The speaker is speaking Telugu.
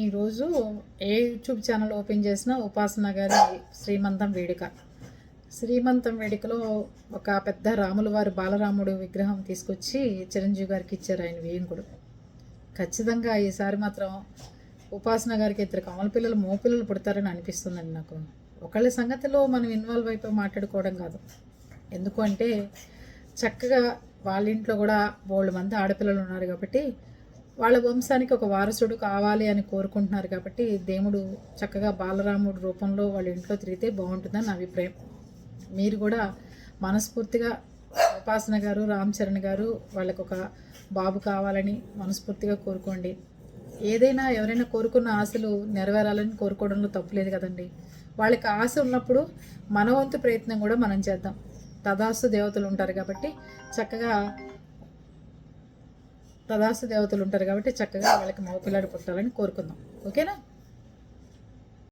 ఈరోజు ఏ యూట్యూబ్ ఛానల్ ఓపెన్ చేసినా ఉపాసన గారి శ్రీమంతం వేడుక. శ్రీమంతం వేడుకలో ఒక పెద్ద రాముల వారి బాలరాముడు విగ్రహం తీసుకొచ్చి చిరంజీవి గారికి ఇచ్చారు ఆయన వేయంకుడు ఖచ్చితంగా ఈసారి మాత్రం ఉపాసన గారికి ఇద్దరు కమల పిల్లలు మోపిల్లలు పుడతారని అనిపిస్తుందండి నాకు. ఒకళ్ళ సంగతిలో మనం ఇన్వాల్వ్ అయిపోయి మాట్లాడుకోవడం కాదు. ఎందుకు అంటే చక్కగా వాళ్ళ ఇంట్లో కూడా బోళ్ళు మంది ఆడపిల్లలు ఉన్నారు కాబట్టి వాళ్ళ వంశానికి ఒక వారసుడు కావాలి అని కోరుకుంటున్నారు కాబట్టి దేవుడు చక్కగా బాలరాముడు రూపంలో వాళ్ళ ఇంట్లో తిరిగితే బాగుంటుందని అభిప్రాయం. మీరు కూడా మనస్ఫూర్తిగా ఉపాసన గారు రామ్ చరణ్ గారు వాళ్ళకు ఒక బాబు కావాలని మనస్ఫూర్తిగా కోరుకోండి. ఏదైనా ఎవరైనా కోరుకున్న ఆశలు నెరవేరాలని కోరుకోవడంలో తప్పులేదు కదండి. వాళ్ళకి ఆశ ఉన్నప్పుడు మన వంతు ప్రయత్నం కూడా మనం చేద్దాం. తదాస్తు దేవతలు ఉంటారు కాబట్టి చక్కగా తదాస్తు దేవతలు ఉంటారు కాబట్టి చక్కగా వాళ్ళకి మగపిల్లాడు పుట్టాలని కోరుకుందాం. ఓకేనా?